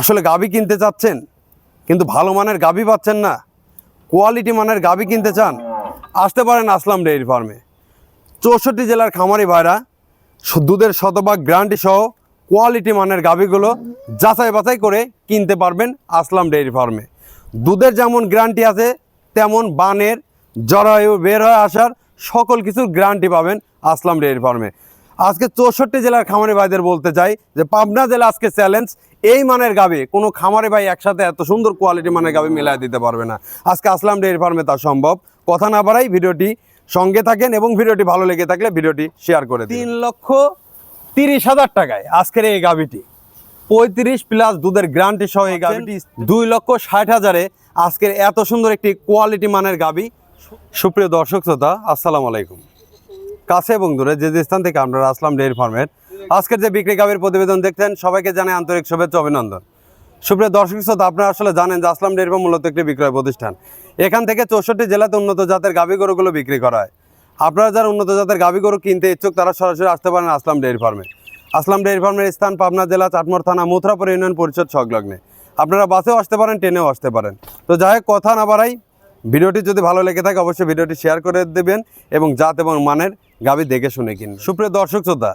আসলে গাভী কিনতে চাচ্ছেন, কিন্তু ভালো মানের গাভী পাচ্ছেন না। কোয়ালিটি মানের গাভী কিনতে চান, আসতে পারেন আসলাম ডেয়ারি ফার্মে। চৌষট্টি জেলার খামারি ভাইরা, দুধের শতভাগ গ্যারান্টি সহ কোয়ালিটি মানের গাভীগুলো যাচাই বাছাই করে কিনতে পারবেন আসলাম ডেয়ারি ফার্মে। দুধের যেমন গ্যারান্টি আছে, তেমন বানের, জরায়ু বের হয়ে আসার সকল কিছুর গ্যারান্টি পাবেন আসলাম ডেয়ারি ফার্মে। আজকে চৌষট্টি জেলার খামারি ভাইদের বলতে চাই যে পাবনা জেলা আজকে চ্যালেঞ্জ এই মানের গাবি কোনো খামারি ভাই একসাথে এত সুন্দর কোয়ালিটি মানের গাবি মিলাই দিতে পারবে না। আজকে আসলাম ডেইরি ফার্মে তা সম্ভব। কথা না বাড়াই ভিডিওটি সঙ্গে থাকেন এবং ভিডিওটি ভালো লেগে থাকলে ভিডিওটি শেয়ার করে তিন লক্ষ তিরিশ হাজার টাকায় আজকের এই গাবিটি পঁয়ত্রিশ প্লাস দুধের গ্যারান্টি সহ এই গাবিটি দুই লক্ষ ষাট হাজারে আজকের এত সুন্দর একটি কোয়ালিটি মানের গাবি সুপ্রিয় দর্শক শ্রোতা আসসালামু আলাইকুম। কাছে এবং দূরে, যে যে স্থান থেকে আপনারা আসলাম ডেয়ারি ফার্মের আজকের যে বিক্রি গাভীর প্রতিবেদন দেখছেন, সবাইকে জানাই আন্তরিক শুভেচ্ছা অভিনন্দন। সুপ্রিয় দর্শক শ্রোতা, আপনারা আসলে জানেন যে আসলাম ডেয়ারি ফার্ম মূলত একটি বিক্রয় প্রতিষ্ঠান। এখান থেকে চৌষট্টি জেলাতে উন্নত জাতের গাভী গরুগুলো বিক্রি করা হয়। আপনারা যারা উন্নত জাতের গাভী গরু কিনতে ইচ্ছুক, তারা সরাসরি আসতে পারেন আসলাম ডেয়ারি ফার্মে। আসলাম ডেয়ারি ফার্মের স্থান পাবনা জেলা, চাটমোর থানা, মুথরাপুর ইউনিয়ন পরিষদ সংলগ্নে। আপনারা বাসেও আসতে পারেন, ট্রেনেও আসতে পারেন। তো যাই হোক, কথা না বাড়াই, ভিডিওটি যদি ভালো লেগে থাকে, অবশ্যই ভিডিওটি শেয়ার করে দেবেন এবং জাত এবং মানের গাবি দেখে শুনে কিনুন সুপ্রিয় দর্শক শ্রোতা,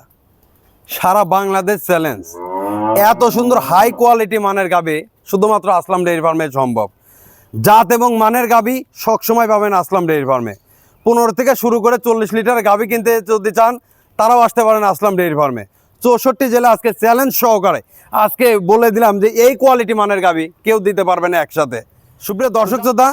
সারা বাংলাদেশ চ্যালেঞ্জ। এত সুন্দর হাই কোয়ালিটি মানের গাবি শুধুমাত্র আসলাম ডেয়ারি ফার্মে সম্ভব। জাত এবং মানের গাবি সবসময় পাবেন আসলাম ডেয়ারি ফার্মে। পনেরো থেকে শুরু করে চল্লিশ লিটার গাবি কিনতে যদি চান, তারাও আসতে পারেন আসলাম ডেয়ারি ফার্মে। চৌষট্টি জেলা আজকে চ্যালেঞ্জ সহকারে আজকে বলে দিলাম যে এই কোয়ালিটি মানের গাবি কেউ দিতে পারবে না একসাথে। সুপ্রিয় দর্শক শ্রোতা,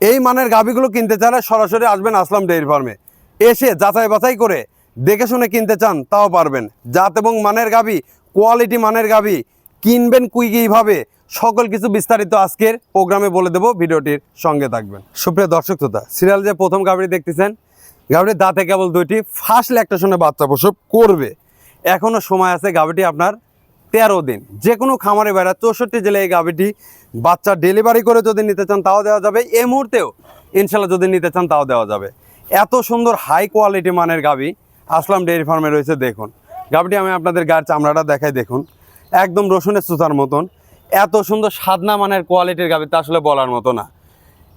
এই মানের গাবিগুলো কিনতে চাইলে সরাসরি আসবেন আসলাম ডেয়ারি ফার্মে। এসে যাচাই বাছাই করে দেখে শুনে কিনতে চান, তাও পারবেন। জাত এবং মানের গাবি কোয়ালিটি মানের গাবি কিনবেন কুইকিভাবে সকল কিছু বিস্তারিত আজকের প্রোগ্রামে বলে দেবো, ভিডিওটির সঙ্গে থাকবেন। সুপ্রিয় দর্শক শ্রোতা সিরিয়াল যে প্রথম গাভীটি দেখতেছেন, গাভীটির দাঁতে কেবল দুইটি ফার্স্ট ল্যাকটেশনে বাচ্চা প্রসব করবে। এখনও সময় আছে গাভীটি আপনার তেরো দিন। যে কোনো খামারে বেড়া চৌষট্টি জেলায় এই গাভীটি বাচ্চা ডেলিভারি করে যদি নিতে চান, তাও দেওয়া যাবে। এই মুহূর্তেও ইনশাল্লাহ যদি নিতে চান, তাও দেওয়া যাবে। এত সুন্দর হাই কোয়ালিটি মানের গাবি আসলাম ডেয়ারি ফার্মে রয়েছে, দেখুন। গাভীটি আমি আপনাদের গায়ের চামড়াটা দেখাই, দেখুন। একদম রসুনের সুতার মতন। এত সুন্দর সাদনা মানের কোয়ালিটির গাভী তা আসলে বলার মতো না।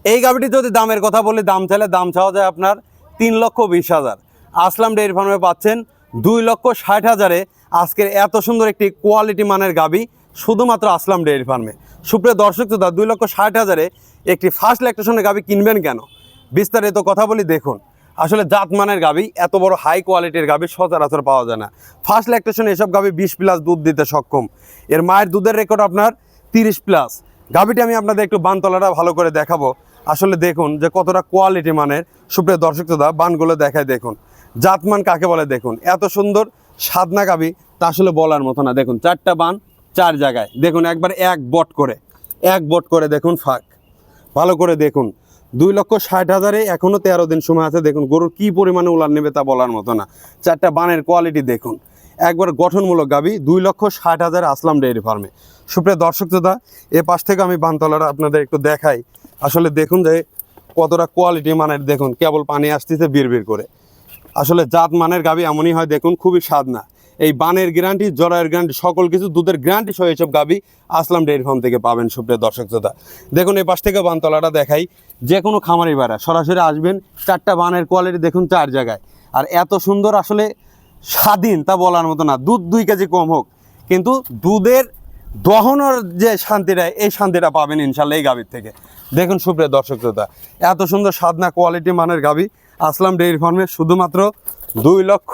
এই গাভীটি যদি দামের কথা বলি, দাম চাইলে দাম চাওয়া যায় আপনার তিন লক্ষ বিশ হাজার। আসলাম ডেয়ারি ফার্মে পাচ্ছেন দুই লক্ষ ষাট হাজারে। আজকের এত সুন্দর একটি কোয়ালিটি মানের গাবি শুধুমাত্র আসলাম ডেয়ারি ফার্মে সুপ্রিয় দর্শক তো দুই লক্ষ ষাট হাজারে একটি ফার্স্ট ল্যাকটেশনের গাভী কিনবেন কেন? বিস্তারিত কথা বলি, দেখুন। আসলে জাত মানের গাভী, এত বড় হাই কোয়ালিটির গাভী সচরাচর পাওয়া যায় না। ফার্স্ট ল্যাকটেশন এসব গাভী বিশ প্লাস দুধ দিতে সক্ষম। এর মায়ের দুধের রেকর্ড আপনার তিরিশ প্লাস গাভীটি আমি আপনাদের একটু বানতলাটা ভালো করে দেখাবো। আসলে দেখুন যে কতটা কোয়ালিটি মানের। সুপ্রিয় দর্শক দাদা বানগুলো দেখায় দেখুন। জাতমান কাকে বলে দেখুন? এত সুন্দর সাদনা গাভী, তা আসলে বলার মতো না। দেখুন, চারটা বান, চার জায়গায়। দেখুন, একবার এক বট করে, এক বট করে দেখুন ফাঁক। ভালো করে দেখুন। দুই লক্ষ ষাট হাজারে এখনও তেরো দিন সময় আছে। দেখুন, গরুর কী পরিমাণে উলার নেবে তা বলার মতো না। চারটা বানের কোয়ালিটি দেখুন। একবার গঠনমূলক গাবি, দুই লক্ষ ষাট হাজার আসলাম ডেয়ারি ফার্মে সুপ্রিয় দর্শক দাদা এ পাশ থেকে আমি বানতলাটা আপনাদের একটু দেখাই। আসলে দেখুন যে কতটা কোয়ালিটি মানের, দেখুন, কেবল পানি আসতেছে বিড় করে। আসলে জাত মানের গাবি এমনই হয়, দেখুন, খুবই স্বাদ না। এই বানের গ্যারান্টি জরায়ের গ্যারান্টি সকল কিছু দুধের গ্যারান্টি সহ এইসব গাবি আসলাম ডেয়ারি ফার্ম থেকে পাবেন সুপ্রিয় দর্শক শ্রোতা। দেখুন, এই পাশ থেকে বানতলাটা দেখাই। যে কোনো খামারি বেড়া সরাসরি আসবেন, চারটা বানের কোয়ালিটি দেখুন চার জায়গায়। আর এত সুন্দর আসলে স্বাধীন, তা বলার মতো না। দুধ দুই কেজি কম হোক, কিন্তু দুধের দহনের যে শান্তিটা, এই শান্তিটা পাবেন ইনশাল্লাহ এই গাভীর থেকে। দেখুন সুপ্রিয় দর্শক শ্রোতা, এত সুন্দর সাদনা কোয়ালিটি মানের গাভী আসলাম ডেইরি ফার্মে শুধুমাত্র দুই লক্ষ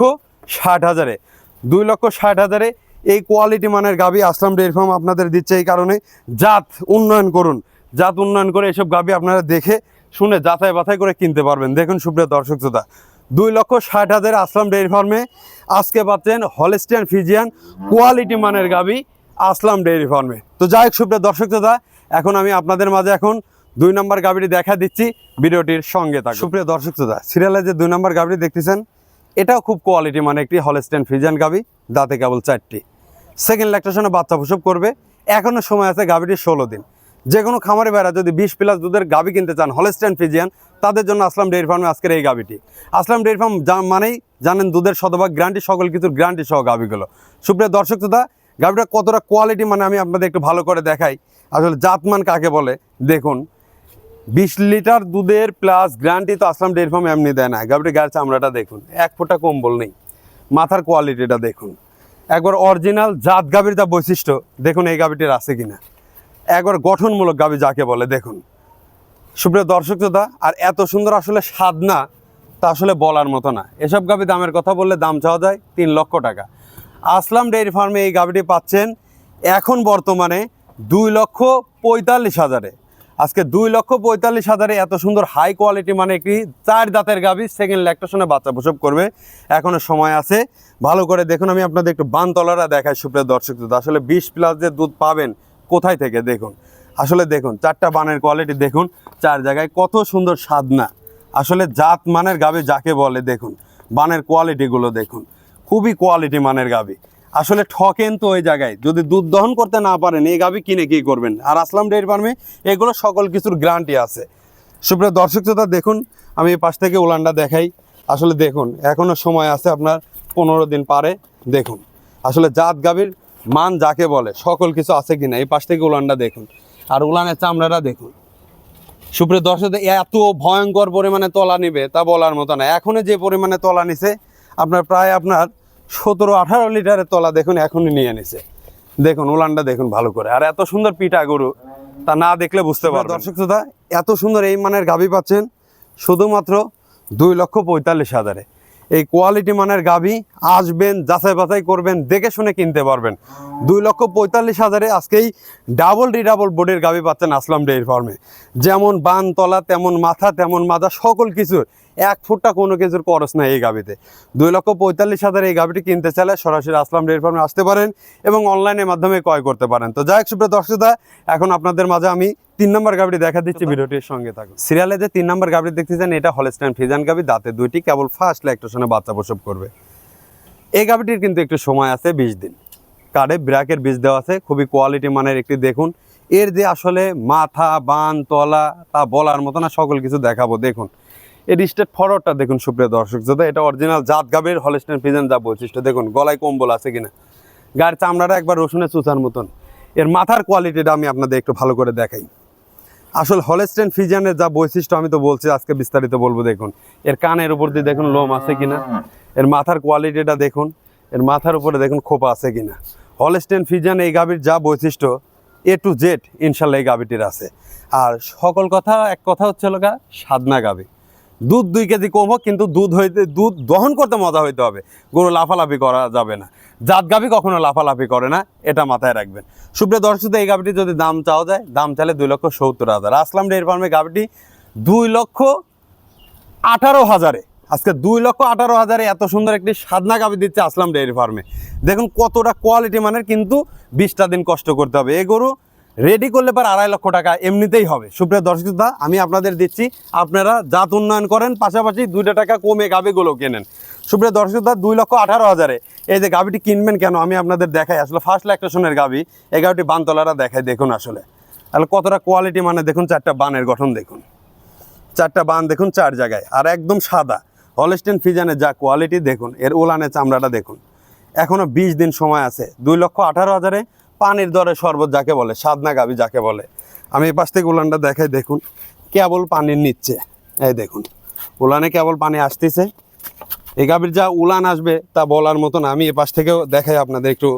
ষাট হাজারে। দুই লক্ষ ষাট হাজারে এই কোয়ালিটি মানের গাভী আসলাম ডেয়ারি ফার্ম আপনাদের দিচ্ছে এই কারণে। জাত উন্নয়ন করুন। জাত উন্নয়ন করে এসব গাভী আপনারা দেখে শুনে যাচাই বাছাই করে কিনতে পারবেন। দেখুন সুপ্রিয় দর্শক শ্রোতা, দুই লক্ষ ষাট হাজার আসলাম ডেয়ারি ফার্মে আজকে পাচ্ছেন হলেস্টিয়ান ফিজিয়ান কোয়ালিটি মানের গাভী আসলাম ডেয়ারি ফার্মে তো যাই হোক সুপ্রিয় দর্শক দাদা এখন আমি আপনাদের মাঝে এখন দুই নম্বর গাভীটি দেখা দিচ্ছি। ভিডিওটির সঙ্গে থাকুন। সুপ্রিয় দর্শক দাদা সিরিয়ালে যে দুই নম্বর গাভীটি দেখতেছেন এটাও খুব কোয়ালিটি মানে একটি হলেস্টিয়ান ফিজিয়ান গাভী দাঁতে কেবল চারটি। সেকেন্ড ল্যাকটেশনে বাচ্চা প্রসব করবে এখনও সময় আছে গাভীটির ষোলো দিন। যে কোনো খামারে বেড়া যদি বিশ প্লাস দুধের গাভী কিনতে চান হলেস্টাইন ফিজিয়ান তাদের জন্য আসলাম ডেয়ারি ফার্মে আজকের এই গাভীটি আসলাম ডেয়ারি ফার্ম মানেই জানেন দুধের শতভাগ গ্যারান্টি সকল কিছুর গ্যারান্টি সহ গাভীগুলো সুপ্রিয় দর্শক তথা গাভিটা কতটা কোয়ালিটি মানে আমি আপনাদের একটু ভালো করে দেখাই। আসলে জাতমান কাকে বলে? দেখুন বিশ লিটার দুধের প্লাস গ্যারান্টি তো আসলাম ডেয়ারি ফার্ম এমনি দেয় না। গাভিটির গায়ের চামড়াটা দেখুন, এক ফোঁটা কম্বল নেই। মাথার কোয়ালিটিটা দেখুন। একবার অরিজিনাল জাত গাভীর যা বৈশিষ্ট্য, দেখুন এই গাভিটির আছে কিনা। একবার গঠনমূলক গাভী যাকে বলে, দেখুন। সুপ্রিয় দর্শক শ্রোতা, আর এত সুন্দর আসলে স্বাদ না, তা আসলে বলার মতো না। এসব গাভী দামের কথা বললে দাম চাওয়া যায় তিন লক্ষ টাকা। আসলাম ডেয়ারি ফার্মে এই গাভীটি পাচ্ছেন এখন বর্তমানে দুই লক্ষ পঁয়তাল্লিশ হাজারে। আজকে দুই লক্ষ পঁয়তাল্লিশ হাজারে এত সুন্দর হাই কোয়ালিটি মানে একটি চার দাঁতের গাভী সেকেন্ড ল্যাকটেশনে বাচ্চা প্রসব করবে। এখনও সময় আছে। ভালো করে দেখুন, আমি আপনাদের একটু বানতলারা দেখাই সুপ্রিয় দর্শক শ্রোতা। আসলে বিশ প্লাস যে দুধ পাবেন, কোথায় থেকে দেখুন? আসলে দেখুন, চারটা বানের কোয়ালিটি দেখুন, চার জায়গায় কত সুন্দর সাদনা আসলে জাত মানের গাবি যাকে বলে, দেখুন, বানের কোয়ালিটিগুলো দেখুন। খুবই কোয়ালিটি মানের গাবি আসলে ঠকেন তো ওই জায়গায়। যদি দুধ দহন করতে না পারেন, এই গাবি কিনে কি করবেন? আর আসলাম ডেয়ারি ফার্মে, এগুলো সকল কিছুর গ্যারান্টি আছে। সুপ্রিয় দর্শক শ্রোতা, দেখুন, আমি এই পাশ থেকে উলানটা দেখাই। আসলে দেখুন, এখনও সময় আছে আপনার পনেরো দিন পারে, দেখুন। আসলে জাত গাভীর মান যাকে বলে, সকল কিছু আছে কিনা, এই পাশ থেকে উলানটা দেখুন। আর উলানের চামড়াটা দেখুন। সুপ্রিয় দর্শক, এত ভয়ঙ্কর পরিমাণে তলা নিবে তা বলার মতো না। এখনই যে পরিমাণে তলা নিছে, আপনার প্রায় আপনার সতেরো আঠারো লিটারের তলা দেখুন এখনই নিয়ে নিছে। দেখুন উলানটা দেখুন ভালো করে। আর এত সুন্দর পিঠা গরু তা না দেখলে বুঝতে পারবেন। দর্শক শ্রোতা এত সুন্দর এই মানের গাভী পাচ্ছেন শুধুমাত্র দুই লক্ষ পঁয়তাল্লিশ হাজারে। এই কোয়ালিটি মানের গাভী আসবেন যাচাই বাছাই করবেন দেখে শুনে কিনতে পারবেন। দুই লক্ষ পঁয়তাল্লিশ হাজারে আজকেই ডাবল রিডাবল বোর্ডের গাভী পাচ্ছেন আসলাম ডেয়ারি ফার্মে। যেমন বান তলা তেমন মাথা তেমন মাজা সকল কিছুর এক ফুটটা কোনো কিছুর খরচ নাই এই গাবিতে। দুই লক্ষ পঁয়তাল্লিশ হাজার এই গাভিটি কিনতে চাইলে সরাসরি আসলাম ডেয়ারি ফার্মে আসতে পারেন এবং অনলাইনের মাধ্যমে ক্রয় করতে পারেন। তো যাই হোক সুপ্রিয় দর্শকতা এখন আপনাদের মাঝে আমি তিন নম্বর গাভিটি দেখা দিচ্ছি ভিডিওটির সঙ্গে থাকুন। সিরিয়ালে যে তিন নম্বর গাভিটি দেখতেছেন এটা হলস্টাইন ফিজান গাবি দাঁতে দুইটি কেবল ফার্স্ট ল্যাকটেশনে বাচ্চা প্রসব করবে। এই গাভিটির কিন্তু একটু সময় আছে বিশ দিন। কার্ডে ব্র্যাকের বীজ দেওয়া আছে খুবই কোয়ালিটি মানের একটি দেখুন। এর যে আসলে মাথা বান তলা তা বলার মতো না সকল কিছু দেখাবো দেখুন। এর স্টেট ফরওয়ার্ডটা দেখুন, সুপ্রিয় দর্শক যদি এটা অরিজিনাল জাত গাভীর হলস্টেন ফিজেন যা বৈশিষ্ট্য। দেখুন, গলায় কম্বল আছে কিনা। গায়ের চামড়াটা একবার রসুনের চুচার মতন। এর মাথার কোয়ালিটিটা আমি আপনাদের একটু ভালো করে দেখাই। আসল হলেস্টেন ফিজানের যা বৈশিষ্ট্য আমি তো বলছি, আজকে বিস্তারিত বলব, দেখুন। এর কানের উপর দিয়ে দেখুন লোম আছে কিনা। এর মাথার কোয়ালিটিটা দেখুন। এর মাথার উপরে দেখুন খোপা আছে কিনা। হলেস্টেন ফিজান এই গাভীর যা বৈশিষ্ট্য এ টু জেড ইনশাল্লাহ এই গাভীটির আছে। আর সকল কথা, এক কথা হচ্ছে গা সাদনা গাভী। দুধ দুই কেজি কম হোক কিন্তু দুধ হইতে, দুধ দহন করতে মজা হইতে হবে। গরু লাফালাফি করা যাবে না। জাত গাভী কখনো লাফালাফি করে না, এটা মাথায় রাখবেন। সুপ্রিয় দর্শক, এই গাভীটি যদি দাম চাওয়া যায়, দাম চাইলে দুই লক্ষ সত্তর হাজার। আসলাম ডেয়ারি ফার্মে গাভীটি দুই লক্ষ আঠারো হাজারে। আজকে দুই লক্ষ আঠারো হাজারে এত সুন্দর একটি সাদনা গাভী দিচ্ছে আসলাম ডেয়ারি ফার্মে। দেখুন কতটা কোয়ালিটি মানের, কিন্তু বিশটা দিন কষ্ট করতে হবে। এই গরু রেডি করলে পর আড়াই লক্ষ টাকা এমনিতেই হবে। সুপ্রিয় দর্শক শ্রোতা, আমি আপনাদের দিচ্ছি আপনারা জাত উন্নয়ন করেন পাশাপাশি দুইটা টাকা কমে গাভীগুলো কেনেন। সুপ্রিয় দর্শক শ্রোতা, দুই লক্ষ আঠারো হাজারে। এই যে গাভীটি কিনবেন কেন? আমি আপনাদের দেখাই। আসলে ফার্স্ট ল্যাকটেশনের গাভী। এই গাভীটি বানতলারা দেখাই দেখুন আসলে। তাহলে কতটা কোয়ালিটি মানে দেখুন চারটা বানের গঠন দেখুন। চারটা বান দেখুন চার জায়গায়। আর একদম সাদা। হলস্টেন ফিজানের যা কোয়ালিটি দেখুন। এর উলানের চামড়াটা দেখুন। এখনও বিশ দিন সময় আছে। দুই লক্ষ আঠারো হাজারে পানির দরে শরবত যাকে বলে সাদনা গাবি যাকে বলে। আমি এই পাশ থেকে উলানটা দেখাই, দেখুন। কেবল পানির নিচ্ছে। এই দেখুন, উলানে কেবল পানি আসতেছে। এই গাভীর যা উলান আসবে তা বলার মতন আমি এ পাশ থেকেও দেখাই আপনাদের একটু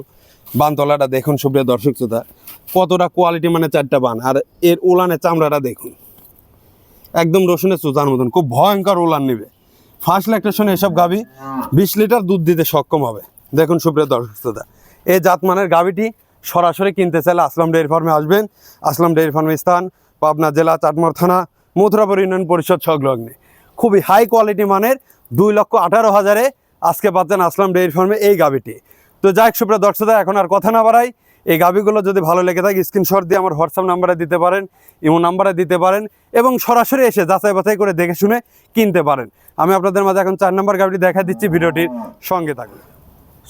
বানতলাটা। দেখুন, সুপ্রিয় দর্শক শ্রোতা, কতটা কোয়ালিটি মানে চারটা বান। আর এর উলানের চামড়াটা দেখুন। একদম রসুনের চুতার মতন, খুব ভয়ঙ্কর উলান নিবে। ফার্স্ট ল্যাকটেশনে এসব গাভী বিশ লিটার দুধ দিতে সক্ষম হবে। দেখুন, সুপ্রিয় দর্শক শ্রোতা, এই জাতমানের গাভীটি সরাসরি কিনতে চাইলে আসলাম ডেয়ারি ফার্মে আসবেন। আসলাম ডেয়ারি ফার্মে স্থান, পাবনা জেলা চাটমার থানা, মথুরাপুর ইউনিয়ন পরিষদ সংলগ্নে। খুবই হাই কোয়ালিটি মানের দুই লক্ষ আঠারো হাজারে আজকে পাচ্ছেন আসলাম ডেয়ারি ফার্মে এই গাভীটি। তো যাই সুপ্রিয় দর্শকরা, এখন আর কথা না বাড়াই। এই গাভীগুলো যদি ভালো লেগে থাকে স্ক্রিনশট দিয়ে আমার হোয়াটসঅ্যাপ নাম্বারে দিতে পারেন, ইমো নাম্বারে দিতে পারেন এবং সরাসরি এসে যাচাই বাছাই করে দেখে শুনে কিনতে পারেন। আমি আপনাদের মাঝে এখন চার নম্বর গাভীটি দেখা দিচ্ছি, ভিডিওটির সঙ্গে থাকুন।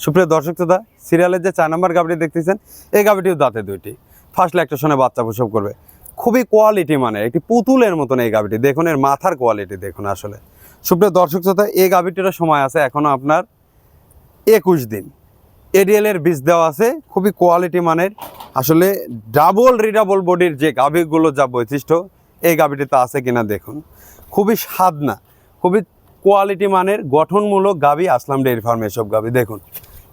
সুপ্রিয় দর্শক শ্রোতা, সিরিয়ালের যে চার নম্বর গাভীটি দেখতেছেন, এই গাভীটিও দাঁতে দুইটি। ফার্স্ট ল্যাকটেশনে বাচ্চা প্রসব করবে। খুবই কোয়ালিটি মানে একটি পুতুলের মতন এই গাভীটি দেখুন, এর মাথার কোয়ালিটি দেখুন আসলে। সুপ্রিয় দর্শক শ্রোতা, এই গাভীটিরও সময় আছে এখনও আপনার একুশ দিন। এডিএল এর বীজ দেওয়া আছে, খুবই কোয়ালিটি মানের। আসলে ডাবল রিডাবল বডির যে গাভীগুলো যা বৈশিষ্ট্য, এই গাভীটিতে আছে কিনা দেখুন। খুবই স্বাদ না, খুবই কোয়ালিটি মানের, গঠনমূলক গাভী আসলাম ডেয়ারি ফার্মে এসব গাভী দেখুন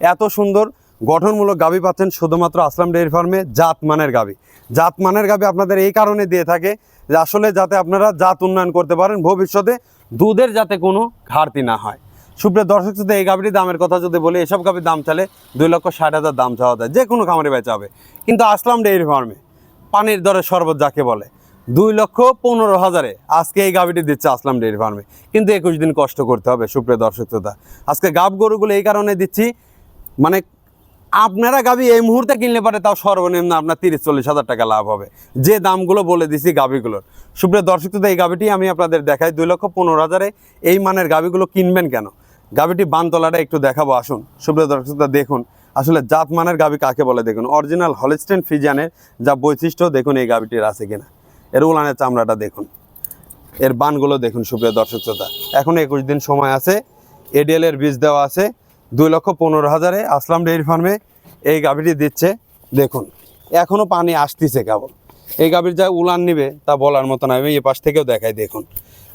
এত সুন্দর গঠনমূলক গাভী পাচ্ছেন শুধুমাত্র আসলাম ডেয়ারি ফার্মে জাত মানের গাভী জাত মানের গাভী আপনাদের এই কারণে দিয়ে থাকে যে আসলে যাতে আপনারা জাত উন্নয়ন করতে পারেন, ভবিষ্যতে দুধের যাতে কোনো ঘাটতি না হয়। সুপ্রিয় দর্শক যদি এই গাভীটির দামের কথা যদি বলি, এসব গাভীর দাম চালে দুই লক্ষ ষাট হাজার দাম চাওয়া যায়। যে কোনো খামারে বেচা হবে। কিন্তু আসলাম ডেয়ারি ফার্মে পানির দরে শরবত যাকে বলে, দুই লক্ষ পনেরো হাজারে আজকে এই গাভীটি দিচ্ছে আসলাম ডেয়ারি ফার্মে। কিন্তু একুশ দিন কষ্ট করতে হবে, সুপ্রিয় দর্শক আজকে গাব গরুগুলো এই কারণে দিচ্ছি মানে আপনারা গাবি এই মুহূর্তে কিনলে পারে তাও সর্বনিম্ন আপনার তিরিশ চল্লিশ হাজার টাকা লাভ হবে। যে দামগুলো বলে দিছি গাবিগুলোর। সুপ্রিয় দর্শক শ্রোতা, এই গাবিটি আমি আপনাদের দেখাই দুই লক্ষ পনেরো হাজারে এই মানের গাবিগুলো কিনবেন কেন? গাবিটি বানতলাটা একটু দেখাবো আসুন। সুপ্রিয় দর্শক দেখুন আসলে জাত মানের গাবি কাকে বলে দেখুন? অরিজিনাল হলিস্টেন ফিজিয়ানের যা বৈশিষ্ট্য দেখুন এই গাবিটির আছে কিনা। এর উলানের চামড়াটা দেখুন। এর বানগুলো দেখুন সুপ্রিয় দর্শক শ্রোতা। এখন একুশ দিন সময় আছে এডিএল এর বীজ দেওয়া আছে। দুই লক্ষ পনেরো হাজারে আসলাম ডেয়ারি ফার্মে, এই গাভীটি দিচ্ছে। দেখুন এখনও পানি আসতেছে কেবল। এই গাভীর যা উলান নিবে, তা বলার মতো না, আমি এ পাশ থেকেও দেখাই, দেখুন।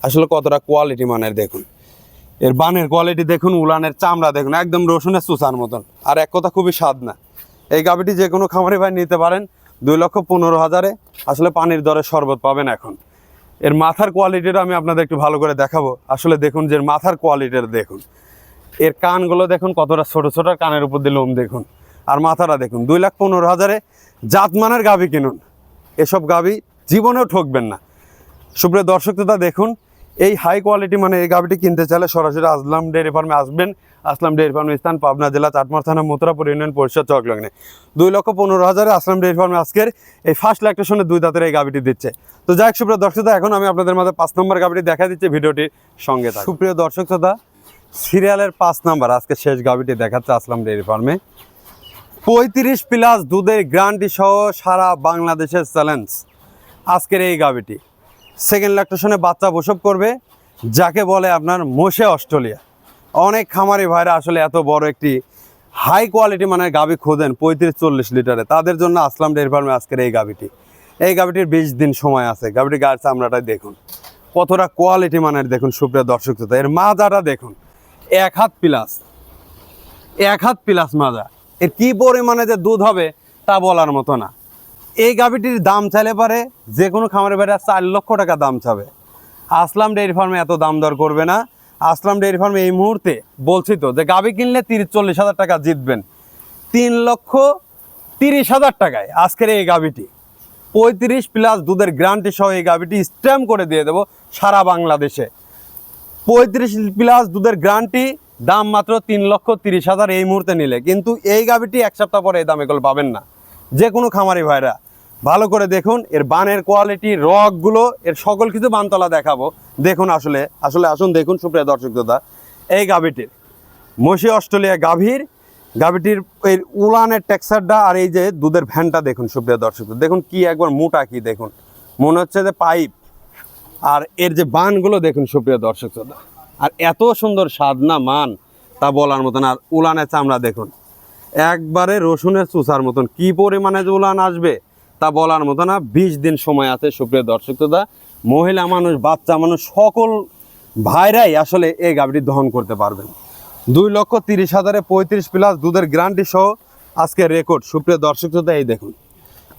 আসলে কতটা কোয়ালিটি মানের, দেখুন। এর বানের কোয়ালিটি দেখুন, উলানের চামড়া দেখুন, একদম রসুনের চুচার মতন। আর এক কথা খুবই স্বাদ না। এই গাভীটি যে কোনো খামারে ভাই নিতে পারেন, দুই লক্ষ পনেরো হাজারে। আসলে পানির দরে শরবত পাবেন এখন। এর মাথার কোয়ালিটিটা আমি আপনাদের একটু ভালো করে দেখাবো। আসলে দেখুন যে মাথার কোয়ালিটিটা দেখুন। এর কানগুলো দেখুন কতটা ছোট ছোট, কানের উপর দিয়ে লোম দেখুন। আর মাথাটা দেখুন, দুই লাখ পনেরো হাজারে জাতমানের গাভী কিনুন। এসব গাভী জীবনেও ঠকবেন না। সুপ্রিয় দর্শক শ্রোতা, দেখুন, এই হাই কোয়ালিটি মানে এই গাভীটি কিনতে চাইলে সরাসরি আসলাম ডেয়ারি ফার্মে আসবেন। আসলাম ডেয়ারি ফার্মের স্থান, পাবনা জেলা চাটমার থানা, মথুরাপুর ইউনিয়ন পরিষদ চকলগ্নে দুই লক্ষ পনেরো হাজারে আসলাম ডেয়ারি ফার্মে আজকের এই ফার্স্ট ল্যাকটেশনে দুই দাঁতের এই গাভীটি দিচ্ছে। তো যাই হোক, সুপ্রিয় দর্শক এখন আমি আপনাদের মাঝে পাঁচ নম্বর গাভীটি দেখা দিচ্ছি, ভিডিওটির সঙ্গে সুপ্রিয় দর্শক সিরিয়ালের পাঁচ নাম্বার, আজকে শেষ গাভীটি দেখাচ্ছে আসলাম ডেয়ারি ফার্মে। পঁয়ত্রিশ প্লাস দুধের গ্যারান্টি সহ সারা বাংলাদেশের চ্যালেঞ্জ আজকের এই গাভীটি সেকেন্ড ল্যাকটেশনে বাচ্চা প্রসব করবে, যাকে বলে আপনার মোশে অস্ট্রেলিয়া। অনেক খামারি ভাইরা আসলে এত বড় একটি হাই কোয়ালিটি মানে গাভী খোঁজেন, পঁয়ত্রিশ চল্লিশ লিটারে। তাদের জন্য আসলাম ডেয়ারি ফার্মে আজকের এই গাভীটি এই গাভীটির বিশ দিন সময় আছে। গাভীটির গায়ের আমরাটাই দেখুন। কতটা কোয়ালিটি মানের দেখুন সুপ্রিয় দর্শক এর মাজাটা দেখুন। এক হাত প্লাস এক হাত প্লাস মাজা। এর কি পরিমাণে যে দুধ হবে তা বলার মতো না। এই গাভীটির দাম চাইলে পারে যে কোনো খামারে বেড়ে চার লক্ষ টাকা দাম চাবে। আসলাম ডেয়ারি ফার্মে এত দাম দর করবে না। আসলাম ডেয়ারি ফার্মে এই মুহূর্তে বলছি তো যে গাভী কিনলে তিরিশ চল্লিশ হাজার টাকা জিতবেন। তিন লক্ষ তিরিশ হাজার টাকায় আজকের এই গাভীটি। পঁয়ত্রিশ প্লাস দুধের গ্যারান্টি সহ এই গাভীটি স্ট্যাম্প করে দিয়ে দেবো সারা বাংলাদেশে। পঁয়ত্রিশ প্লাস দুধের গ্যারান্টি দাম মাত্র তিন লক্ষ তিরিশ হাজার এই মুহূর্তে নিলে। কিন্তু এই গাভীটি এক সপ্তাহ পরে এই দাম এগুলো পাবেন না। যে কোনো খামারি ভাইরা, ভালো করে দেখুন, এর বানের কোয়ালিটি রকগুলো এর সকল কিছু বানতলা দেখাবো। দেখুন আসলে আসলে আসুন, দেখুন সুপ্রিয় দর্শক দাদা এই গাভীটির মসি অস্ট্রেলিয়া গাভীর, গাভীটির এই উলানের টেক্সারটা আর এই যে দুধের ভ্যানটা দেখুন সুপ্রিয় দর্শক দেখুন কি একবার মোটা কি দেখুন। মনে হচ্ছে যে পাইপ। আর এর যে বানগুলো দেখুন সুপ্রিয় দর্শক শ্রোতা। আর এত সুন্দর স্বাদ না মান, তা বলার মতন। আর উলানের চামড়া দেখুন। একবারে রসুনের চুষার মতন। কি পরিমাণে যে উলান আসবে, তা বলার মতো না। বিশ দিন সময় আছে সুপ্রিয় দর্শক শ্রোতা। মহিলা মানুষ, বাচ্চা মানুষ, সকল ভাইরাই আসলে এই গাভীটি দহন করতে পারবেন। দুই লক্ষ তিরিশ হাজারে পঁয়ত্রিশ প্লাস দুধের গ্যারান্টি সহ আজকে রেকর্ড। সুপ্রিয় দর্শক শ্রোতা, এই দেখুন।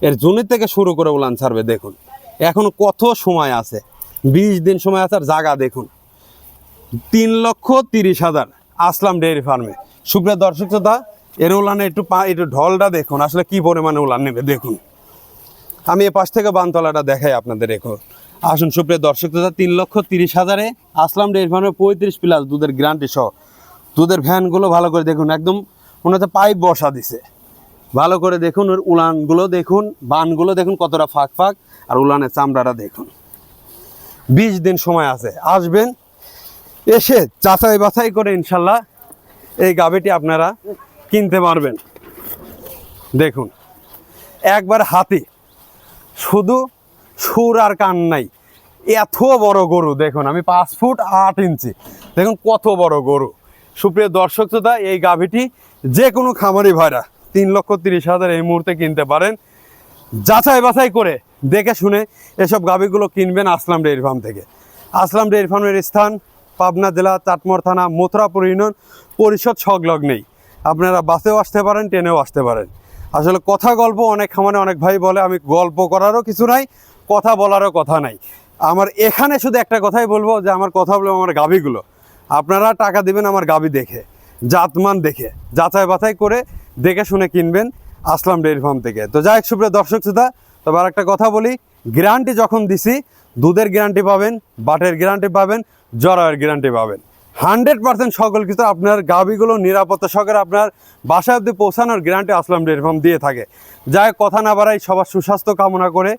এর জুনির থেকে শুরু করে উলান ছাড়বে, দেখুন। এখন কত সময় আছে। বিশ দিন সময় আছে, আর জায়গা দেখুন। তিন লক্ষ তিরিশ হাজার আসলাম ডেয়ারি ফার্মে। সুপ্রিয় দর্শক শ্রোতা, এর উলানে একটু পা, একটু ঢলটা দেখুন, আসলে কি পরিমাণে উলান নেবে দেখুন। আমি এ পাশ থেকে বানতলাটা দেখাই আপনাদের রেখো আসুন সুপ্রিয় দর্শক শ্রোতা, তিন লক্ষ তিরিশ হাজারে আসলাম ডেয়ারি ফার্মে পঁয়ত্রিশ প্লাস দুধের গ্যারান্টি সহ। দুধের ভ্যানগুলো ভালো করে দেখুন, একদম মনে হচ্ছে পাইপ বসা দিছে। ভালো করে দেখুন, ওর উলানগুলো দেখুন, বানগুলো দেখুন কতটা ফাঁক ফাঁক, আর উলানের চামড়াটা দেখুন। বিশ দিন সময় আছে। আসবেন, এসে যাচাই বাছাই করে ইনশাল্লাহ এই গাভীটি আপনারা কিনতে পারবেন। দেখুন, একবার হাতি, শুধু সুর আর কান নাই, এত বড় গরু, দেখুন, আমি পাঁচ ফুট আট ইঞ্চি, দেখুন কত বড় গরু। সুপ্রিয় দর্শক শ্রোতা, এই গাভীটি যে কোনো খামারি ভাইরা তিন লক্ষ তিরিশ হাজার এই মুহূর্তে কিনতে পারেন। যাচাই বাছাই করে দেখে শুনে এসব গাভীগুলো কিনবেন আসলাম ডেয়ারি ফার্ম থেকে। আসলাম ডেয়ারি ফার্মের স্থান, পাবনা জেলা চাটমোর থানা, মথুরাপুর ইউনিয়ন, পরিষদ সংলগ্নেই। আপনারা বাসেও আসতে পারেন, ট্রেনেও আসতে পারেন। আসলে কথা গল্প অনেক খামারে অনেক ভাই বলে, আমি গল্প করারও কিছু নাই, কথা বলারও কথা নাই। আমার এখানে শুধু একটা কথাই বলব, যে আমার কথা বলব আমার গাভীগুলো। আপনারা টাকা দিবেন আমার গাভী দেখে, জাতমান দেখে যাচাই বাছাই করে দেখে শুনে কিনবেন আসলাম ডেয়ারি ফার্ম থেকে। তো যাই হোক, সুপ্রিয় দর্শক শ্রোতা তবে আর একটা কথা বলি গ্যারান্টি যখন দিছি, দুধের গ্যারান্টি পাবেন, বাটের গ্যারান্টি পাবেন, জরায়ের গ্যারান্টি পাবেন। হান্ড্রেড পার্সেন্ট সকল কিছু আপনার গাভিগুলো নিরাপত্তা সহকারে আপনার বাসায় অব্দি পৌঁছানোর গ্যারান্টি আসলাম ডেয়ারি ফার্ম দিয়ে থাকে। যাই কথা না বাড়াই, সবার সুস্বাস্থ্য কামনা করে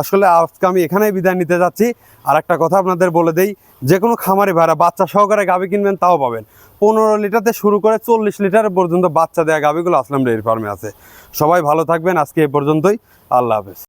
আসলে আজকে আমি এখানেই বিদায় নিতে যাচ্ছি। আর একটা কথা আপনাদের বলে দেই যে কোনো খামারে ভাড়া বাচ্চা সহকারে গাভি কিনবেন, তাও পাবেন। পনেরো লিটারতে শুরু করে চল্লিশ লিটার পর্যন্ত বাচ্চা দেওয়া গাভিগুলো আসলাম ডেয়ারি আছে। সবাই ভালো থাকবেন, আজকে এ পর্যন্তই। আল্লাহ হাফেজ।